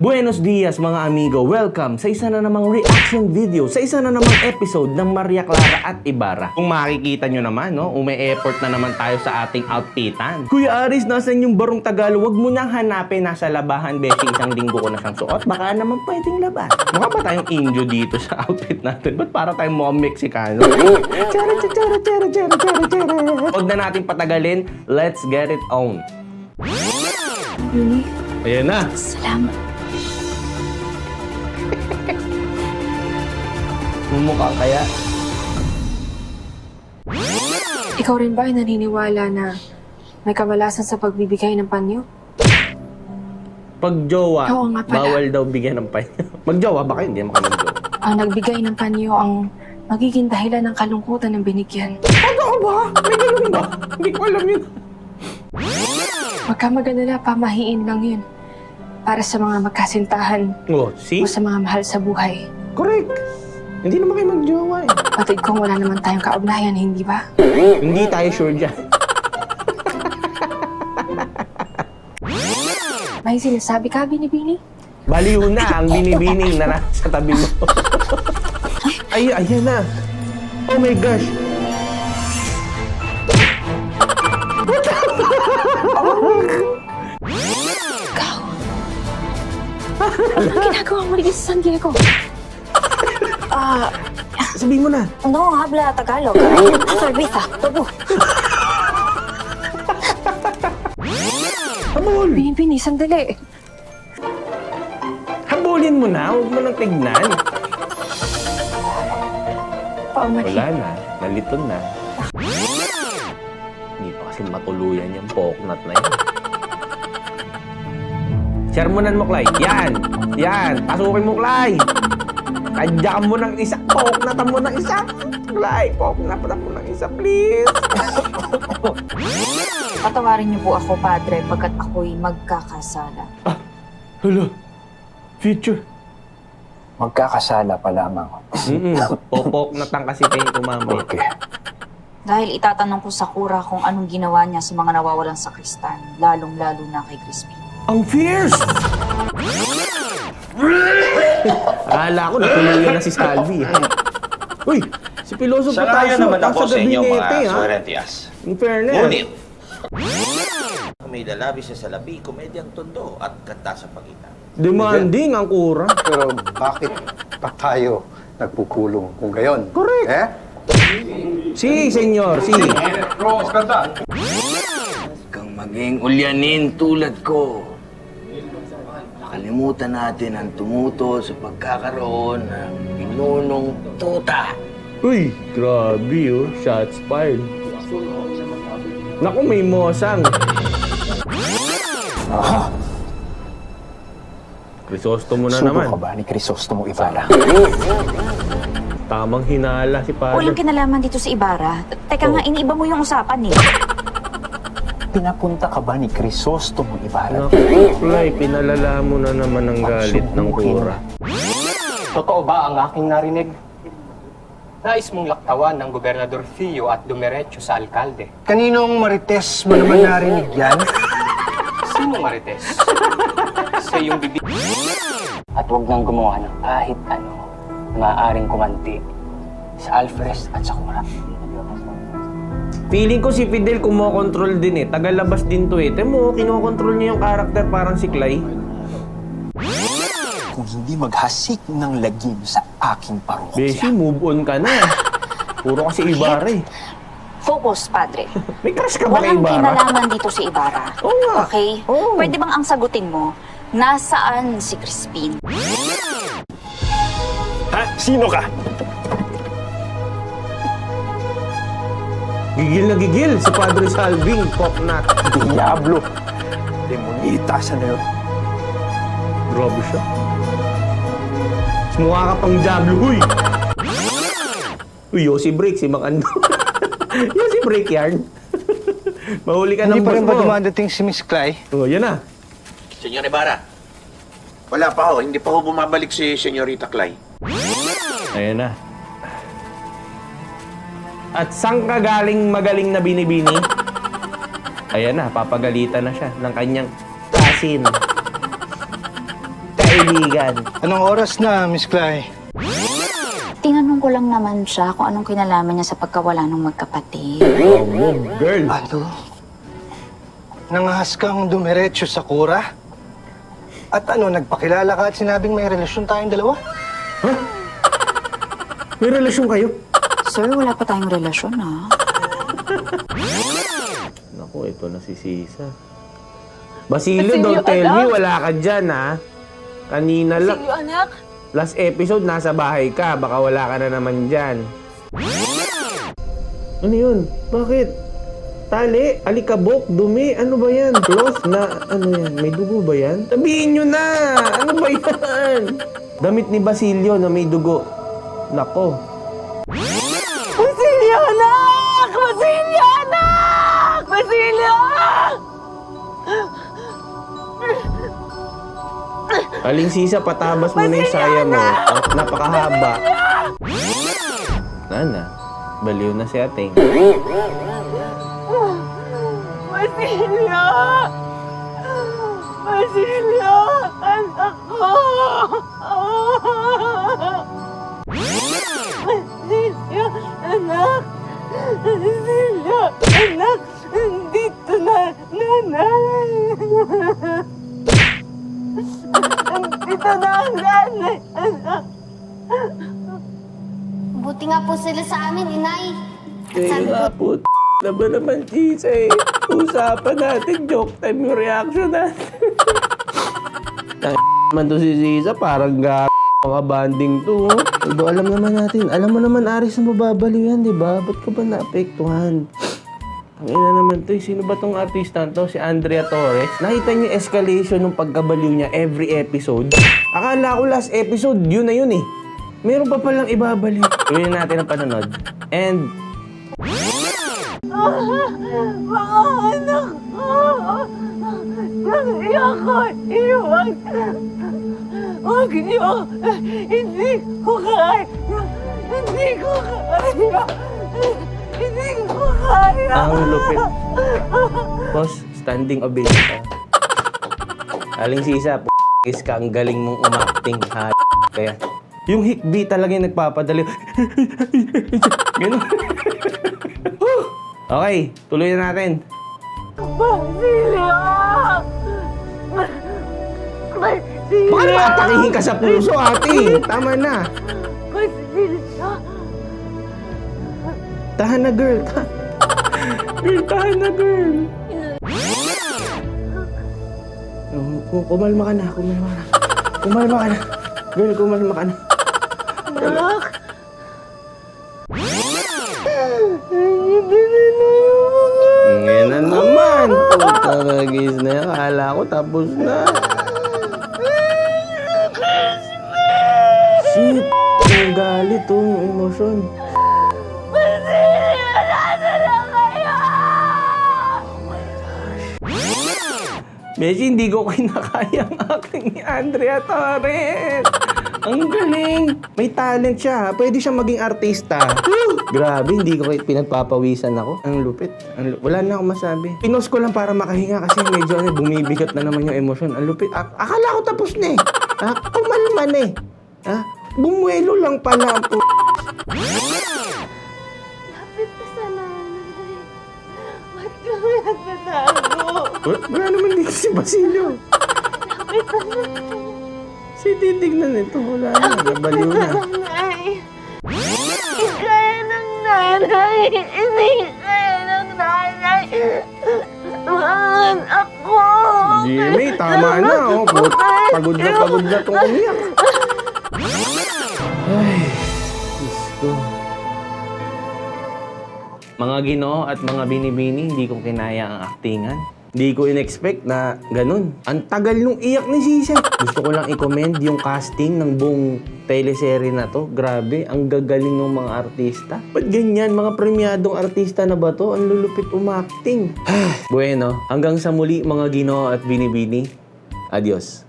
Buenos dias mga amigo, welcome sa isa na namang reaction video, sa isa na namang episode ng Maria Clara at Ibarra. Kung makikita nyo naman, no, ume-effort na naman tayo sa ating outfitan. Kuya Aris, nasan yung barong Tagalog? Huwag mo nang hanapin, nasa labahan, beshi, isang linggo ko na siyang suot. Baka naman pwedeng laban. Mukha ba tayong indio dito sa outfit natin? Ba't para tayong mukhang Mexicano? Chara, chara, chara, chara, chara, chara. Huwag na natin patagalin, let's get it on. Yuni, Ayan na. salamat. Mumukha kaya. Ikaw rin ba ay naniniwala na may kamalasan sa pagbibigay ng panyo? Pag jowa, Oo nga pala. bawal daw bigyan ng pahinga. Mag-jowa, baka hindi naman mag-jowa. Ang nagbigay ng panyo ang magiging dahilan ng kalungkutan ng binigyan. Totoo ba? May ganun ba? Hindi ko alam yun. Huwag ka mag-alala, pamahiin lang yun. Para sa mga magkasintahan Oh, see? o sa mga mahal sa buhay. Correct. Hindi naman kayo mag-jowa eh. Patid kong wala naman tayong kaugnayan, hindi ba? Hindi tayo sure dyan. May sinasabi ka, Binibini? Baliw na ang binibining na nasa tabi mo. Ay, ayan na. Oh my gosh. Ikaw! Ginagawa mo dito sa San Diego? Ah, Sabihin mo na. no habla Tagalog. Servita, tubo. Habol. Binibini, sandali. Habulin mo na. Huwag mo nang tignan. Wala na. Naliton na. Hindi pa kasi matuluyan yung poknat na yun. Sermonan mo, Clay. Yan. Yan. Pasukin mo, Clay. Tadyakan mo ng isa. Poknatan mo ng isa. Clay, poknatan mo ng isa, please. Patawarin niyo po ako, Padre, pagkat ako'y magkakasala. Hala. Future. Magkakasala pa lamang. Mm-mm. Popoknatan kasi kayo kumamay. Okay. Dahil itatanong ko sa kura kung anong ginawa niya sa mga nawawalang sakristan, lalong-lalo na kay Crispin. Ang fierce! Akala ko natuluyan na si Salvi. eh. Uy, si Piloso Sa layo Potasio, naman ako sa inyo mga ha? Sorentias. In fairness. Ngunit, may lalabi sa salapi, komedyang tondo at kanta sa pagitan. Demanding ang kura. Pero bakit pa tayo nagpukulong kung gayon? Correct. Eh? Si, senyor, si. kang maging ulyanin tulad ko. Nakalimutan natin ang tumuto sa pagkakaroon ng pinunong tuta. Uy, grabe oh. Shots fired. Naku, may mosang. Crisostomo na Subo naman. ka ba ni Crisostomo Ibarra? Tamang hinala si Walang Padre. kinalaman dito sa Ibarra. Teka Oh. nga, iniiba mo yung usapan eh. Pinapunta ka ba ni Crisostomo Ibarra? Naku, Clay, pinalala mo na naman ang galit ng kura. Totoo ba ang aking narinig? Nais mong laktawan ng Gobernador Fio at dumiretso sa alkalde. Kaninong marites mo naman narinig yan? Sino marites? sa iyong bibig. At huwag nang gumawa ng kahit ano na maaaring kumanti sa Alfres at sa Cora. Feeling ko si Fidel kumokontrol din eh. Tagalabas din to eh. Temo, kinokontrol niya yung karakter parang si Clay. Kung hindi maghasik ng lagim sa aking Beshi, parokya. move on ka na. Puro kasi Ibarra eh. Focus, Padre. May crush ka ba kay Walang Ibarra? kinalaman dito sa Ibarra. Oo nga. Okay? Oo. Pwede bang ang sagutin mo, nasaan si Crispin? Gigil na gigil si Padre Salving, Popnat. Diablo! Demonita sa na yun. Grabe siya. Mukha ka pang Diablo, huy! Uy, Yossi Break, si Mang Ando. Yossi Break yan. Mahuli ka Hindi ng pa boss rin ba mo. dumadating si Miss Clay? Oh, yan na. Senyor Ibarra, wala pa ho. Hindi pa ho bumabalik si Senyorita Clay. Ayan na. At saan ka galing magaling na binibini? Ayan na, papagalitan na siya ng kanyang kasin. kaibigan. Anong oras na, Miss Clay? Tinanong ko lang naman siya kung anong kinalaman niya sa pagkawala ng magkapatid. Oh, girl. Ano? Nangahas kang dumiretso sa kura? At ano, nagpakilala ka at sinabing may relasyon tayong dalawa? May relasyon kayo? Sir, wala pa tayong relasyon, ha? Naku, ito na si Sisa. Basilio, don't tell me, wala ka dyan, ha? Kanina lang. Silyo, anak. Last episode, nasa bahay ka. Baka wala ka na naman dyan. Ano yun? Bakit? Tali, alikabok, dumi, ano ba yan? Cloth na, ano yan? May dugo ba yan? Sabihin nyo na! Ano ba yan? Damit ni Basilio na may dugo. Nako. Aling sisa, patabas mo na yung saya mo. Ah, Napakahaba. Nana, baliw na si ating. Basilio! Basilio! Anak ko! Basilio! Anak! Basilio! Buti nga po sila sa amin, inay. At Kaya sabi nga po, na ba naman, Chisa eh. Usapan natin, joke time yung reaction natin. Man to si Chisa, parang ga mga banding to. Although alam naman natin, alam mo naman Aris na mababaliw yan, di ba? Ba't ka ba naapektuhan? Ang ina naman to, eh. sino ba tong artista to? Si Andrea Torres. Nakita niyo yung escalation ng pagkabaliw niya every episode? Akala ko last episode, yun na yun eh. Meron pa palang ibabaliw. Tuloy na natin ang panonood. And Mga anak ko! Naiyak ko! Iwag! Huwag niyo! Hindi ko kaya! Hindi ko kaya! Hindi ko kaya! Ang lupit. Boss, standing ovation. Aling sisa, p***is ka, ang galing mong umacting. Ha, kaya, yung hikbi talaga yung nagpapadali. Ganun. okay, tuloy na natin. Basilio! Basilio! Baka naman atakihin ka sa puso, ate. Tama na. Basilio! Tahan na, girl. Ta- girl, tahan na, girl. Oh, ku- kumalma ka na, kumalma ka na. Kumalma ka na. Girl, kumalma ka na. Anak! Na Ngayon na naman. Puta ragis na yan. Akala ko tapos na. Shit. Ang galit oh, yung emosyon. Messi, hindi ko kinakaya ang acting ni Andrea Torres. Ang galing. May talent siya. Pwede siya maging artista. Grabe, hindi ko pinagpapawisan ako. Ang lupit. Ang lu- Wala na akong masabi. Pinos ko lang para makahinga kasi medyo ano, bumibigat na naman yung emosyon. Ang lupit. A- akala ko tapos na eh. Ha? Kumalma na eh. Ha? Bumuelo lang pala. Po. Wala, naman dito si Basilio. Si titignan nito. Wala na. Nabaliw na. Nanay! Ng nanay! Hindi kaya ng nanay! Mga ako! Jimmy, tama na. Oh. Put- Pagod na pagod na itong umiyak. Ay, Diyos ko. Mga ginoo at mga binibini, hindi ko kinaya ang aktingan. Hindi ko in-expect na ganun. Ang tagal nung iyak ni Sisa. Gusto ko lang i-commend yung casting ng buong teleserye na to. Grabe, ang gagaling ng mga artista. Ba't ganyan? Mga premyadong artista na ba to? Ang lulupit umacting. bueno, hanggang sa muli mga ginoo at binibini. Adios.